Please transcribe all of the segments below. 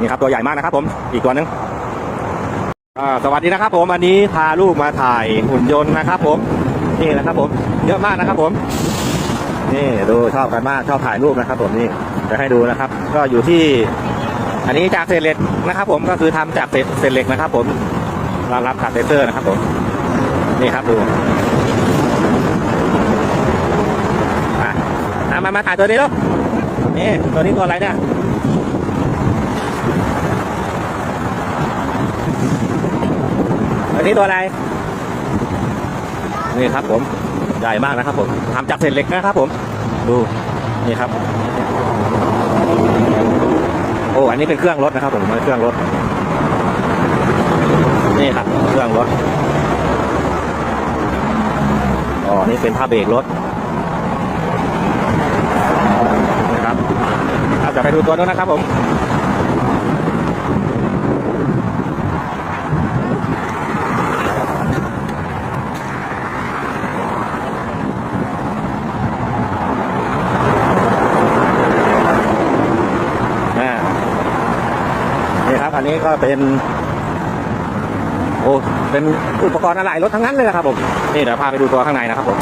นี่ครับตัวใหญ่มากนะครับ ผมอีกตัวหนึงอ่าสวัสดีนะครับผมวันนี้พาลูกมาถ่ายหุ่นยนต์นะครับ ผมนี่นะครับ ผมเยอะมากนะครับ ผม นี่ดูชอบกันมากชอบถ่ายรูปนะครับ ผมนี่จะให้ดูนะครับ ก็อยู่ที่ อันนี้จากเศษเหล็กนะครับ ผมก็คือทำจากเศษเหล็กนะครับ ผมรองรับขัดเซนเซอร์นะครับ ผม นี่ครับดูมามาถ่ายตัวนี้ลูกนี่ตัวนี้ตัวอะไรเนี่ย ตัวนี้ตัวอะไร นี่ครับผม ใหญ่มากนะครับผมทำจากเศษเหล็กนะครับผม ดู นี่ครับ โอ้ อันนี้เป็นเครื่องรถนะครับผมเครื่องรถ นี่ครับ เครื่องรถ อ๋อ นี่เป็นผ้าเบรกรถนะครับเราจะไปดูตัวนู้นนะครับผม อ่านี่ครับ อันนี้ก็เป็น โอ้เป็นอุปกรณ์อะไหล่รถทั้งนั้นเลยนะครับผมนี่เดี๋ยวพาไปดูตัวข้างในนะครับผม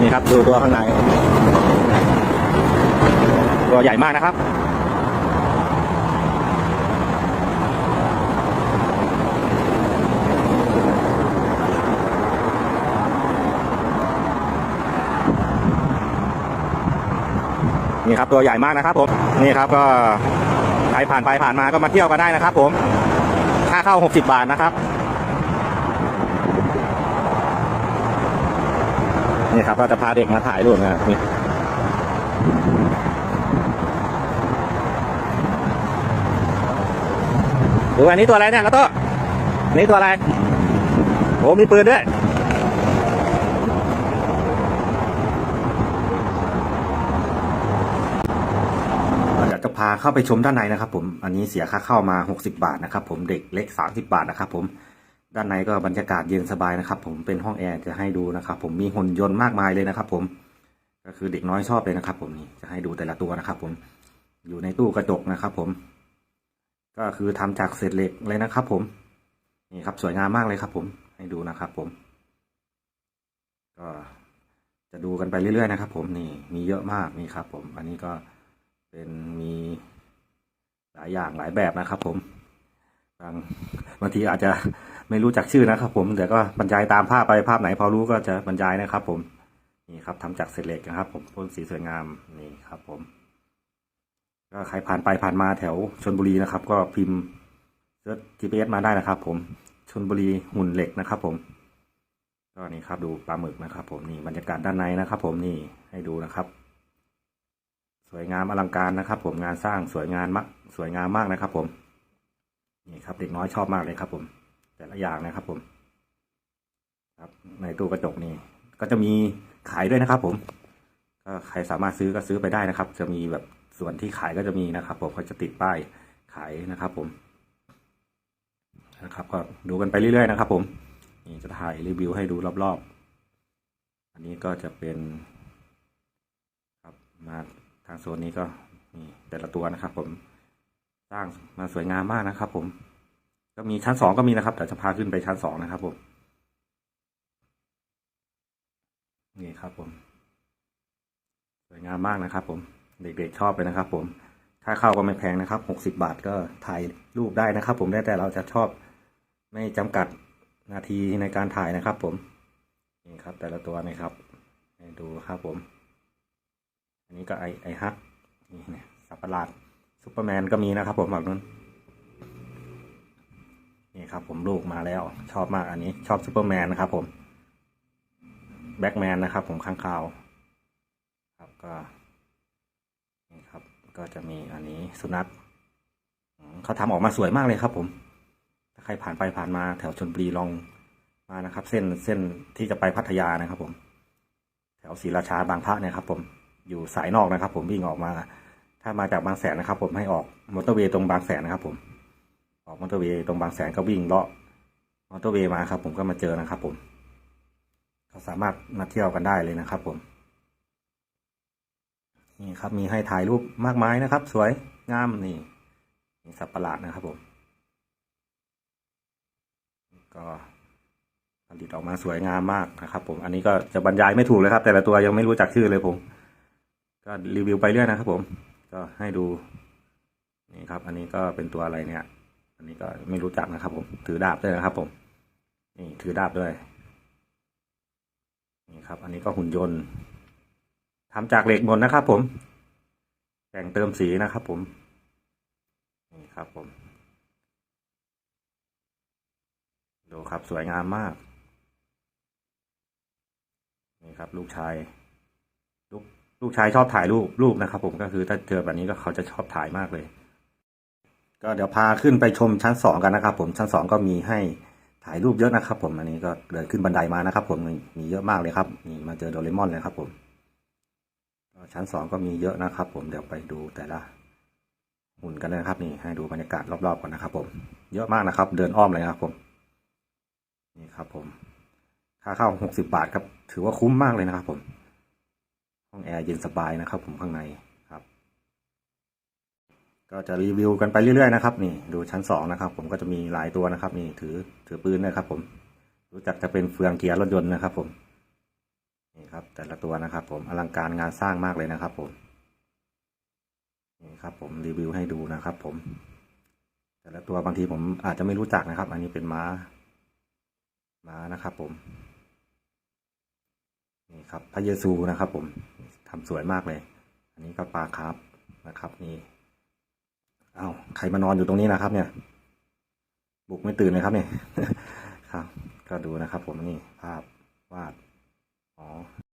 นี่ครับดูตัวข้างใน ตัวใหญ่มากนะครับ นี่ครับตัวใหญ่มากนะครับผมนี่ครับก็ใครผ่านไปผ่านมาก็มาเที่ยวกันได้นะครับ ผมค่าเข้า 60 บาทนะครับนี่ครับก็จะพาเด็กมาถ่ายรูปนะนี่ดูอันนี้ตัวอะไรเนี่ยแล้วโต้อันนี่ตัวอะไรโอ้มีปืนด้วยากจะพาเข้าไปชมด้านในนะครับผมอันนี้เสียค่าเข้ามา 60 บาทนะครับผมเด็กเล็ก 30 บาทนะครับผมด้านในก็บรรยากาศเย็นสบายนะครับผมเป็นห้องแอร์จะให้ดูนะครับผมมีหุ่นยนต์มากมายเลยนะครับผมก็คือเด็กน้อยชอบเลยนะครับ ผมนี่จะให้ดูแต่ละตัวนะครับ ผมอยู่ในตู้กระจกนะครับ ผม ก็คือทำจากเศษเหล็กเลยนะครับ ผมนี่ครับสวยงามมากเลยครับ ผมให้ดูนะครับ ผม ก็จะดูกันไปเรื่อยๆนะครับ ผมนี่มีเยอะมากนี่ครับ ผมอันนี้ก็ เป็นมีหลายอย่างหลายแบบนะครับผมบางบางทีอาจจะไม่รู้จักชื่อนะครับ ผมแต่ก็บรรยายตามภาพไปภาพไหนพอรู้ก็จะบรรยายนะครับ ผมนี่ครับทำจากเศษเหล็กนะครับ ผมพ่นสีสวยงามนี่ครับ ผม ก็ใครผ่านไปผ่านมาแถวชนบุรีนะครับ ก็พิมพ์เซิร์ช GPS มาได้นะครับ ผมชนบุรีหุ่นเหล็กนะครับ ผมก็นี่ครับดูปลาหมึกนะครับ ผมนี่บรรยากาศด้านในนะครับ ผมนี่ให้ดูนะครับ สวยงามอลังการนะครับ ผมงานสร้างสวยงามมากสวยงามมากนะครับ ผมนี่ครับ เด็กน้อยชอบมากเลยครับ ผม แต่ละอย่างนะครับ ผม ครับในตู้กระจกนี่ก็จะมีขายด้วยนะครับ ผม ก็ใครสามารถซื้อก็ซื้อไปได้นะครับ จะมีแบบส่วนที่ขายก็จะมีนะครับ ผมเขาจะติดป้ายขายนะครับ ผมนะครับ ก็ดูกันไปเรื่อยๆนะครับ ผมนี่จะถ่ายรีวิวให้ดูรอบๆ อันนี้ก็จะเป็น ครับมาางโซนนี้ก็นี่แต่ละตัวนะครับ ผมสร้างมาสวยงามมากนะครับ ผม ก็มีชั้นสองก็มีนะครับ แต่จะพาขึ้นไปชั้นสองนะครับ ผมนี่ครับ ผม สวยงามมากนะครับ ผมเด็กๆชอบเลยนะครับ ผมค่าเข้าก็ไม่แพงนะครับหกสิบาทก็ถ่ายรูปได้นะครับ ผมได้แต่เราจะชอบไม่จำกัดนาทีในการถ่ายนะครับ ผมนี่ครับ แต่ละตัวนะครับให้ดูครับผม อันนี้ก็ไอไอฮักนี่เนี่ยสับประหลาดซูเปอร์แมนก็มีนะครับผมแบบนู้นนี่ครับผมลูกมาแล้ว ชอบมากอันนี้ชอบซูเปอร์แมนนะครับผมแบ็กแมนนะครับผมข้างข่าวครับก็นี่ครับก็จะมีอันนี้สุนัขเขาทำออกมาสวยมากเลยครับ ผม ถ้าใครผ่านไปผ่านมาแถวชนบุรีลองมานะครับ เส้นเส้นที่จะไปพัทยานะครับ ผม แถวศรีราชาบางพระเนี่ยครับ ผม อยู่สายนอกนะครับ ผมวิ่งออกมา ถ้ามาจากบางแสนนะครับ ผมให้ออกมอเตอร์เวย์ตรงบางแสนนะครับ ผม ออกมอเตอร์เวย์ตรงบางแสนก็วิ่งเลาะมอเตอร์เวย์มาครับ ผมก็มาเจอนะครับ ผมก็สามารถมาเที่ยวกันได้เลยนะครับ ผมนี่ครับมีให้ถ่ายรูปมากมายนะครับ สวยงามนี่มีสัตว์ประหลาดนะครับ ผม ก็ผลิตออกมาสวยงามมากนะครับ ผม อันนี้ก็จะบรรยายไม่ถูกเลยครับ แต่ละตัวยังไม่รู้จักชื่อเลยผม ก็รีวิวไปเรื่อยนะครับผม ก็ให้ดู นี่ครับ อันนี้ก็เป็นตัวอะไรเนี่ย อันนี้ก็ไม่รู้จักนะครับ ผม ถือดาบด้วยนะครับ ผม นี่ถือดาบด้วย นี่ครับ อันนี้ก็หุ่นยนต์ทำจากเหล็กหมดนะครับ ผม แต่งเติมสีนะครับ ผม นี่ครับ ผม ดูครับสวยงามมาก นี่ครับ ลูกชาย ลูก ลูกชายชอบถ่ายรูปรูปนะครับ ผมก็คือถ้าเจอแบบนี้ก็เขาจะชอบถ่ายมากเลย ก็เดี๋ยวพาขึ้นไปชมชั้นสองกันนะครับ ผมชั้นสองก็มีให้ถ่ายรูปเยอะนะครับ ผมอันนี้ก็เดินขึ้นบันไดมานะครับ ผมมีมีเยอะมากเลยครับนี่มาเจอโดเรมอนเลยครับ ผมชั้นสองก็มีเยอะนะครับ ผมเดี๋ยวไปดูแต่ละหุ่นกันเลยครับ นี่ให้ดูบรรยากาศรอบๆก่อนนะครับ ผมเยอะมากนะครับ เดินอ้อมเลยนะครับผมนี่ครับ ผมค่าเข้าหกสิบาทครับ ถือว่าคุ้มมากเลยนะครับ ผม ห้องแอร์เย็นสบายนะครับ ผมข้างในครับ ก็จะรีวิวกันไปเรื่อยๆนะครับ นี่ดูชั้นสองนะครับ ผมก็จะมีหลายตัวนะครับ นี่ถือถือปืนนะครับ ผม รู้จักจะเป็นเฟืองเกียร์รถยนต์นะครับ ผมนี่ครับ แต่ละตัวนะครับ ผมอลังการงานสร้างมากเลยนะครับ ผมนี่ครับ ผมรีวิวให้ดูนะครับ ผม แต่ละตัวบางทีผมอาจจะไม่รู้จักนะครับ อันนี้เป็นม้าม้านะครับ ผมนี่ครับพระเยซูนะครับผม ทำสวยมากเลย อันนี้ก็ปลาคาร์ฟนะครับนี่เอาใครมานอนอยู่ตรงนี้นะครับ เนี่ย บุกไม่ตื่นเลยครับเนี่ยครับ ก็ดูนะครับ ผมนี่ภาพวาดอ๋อ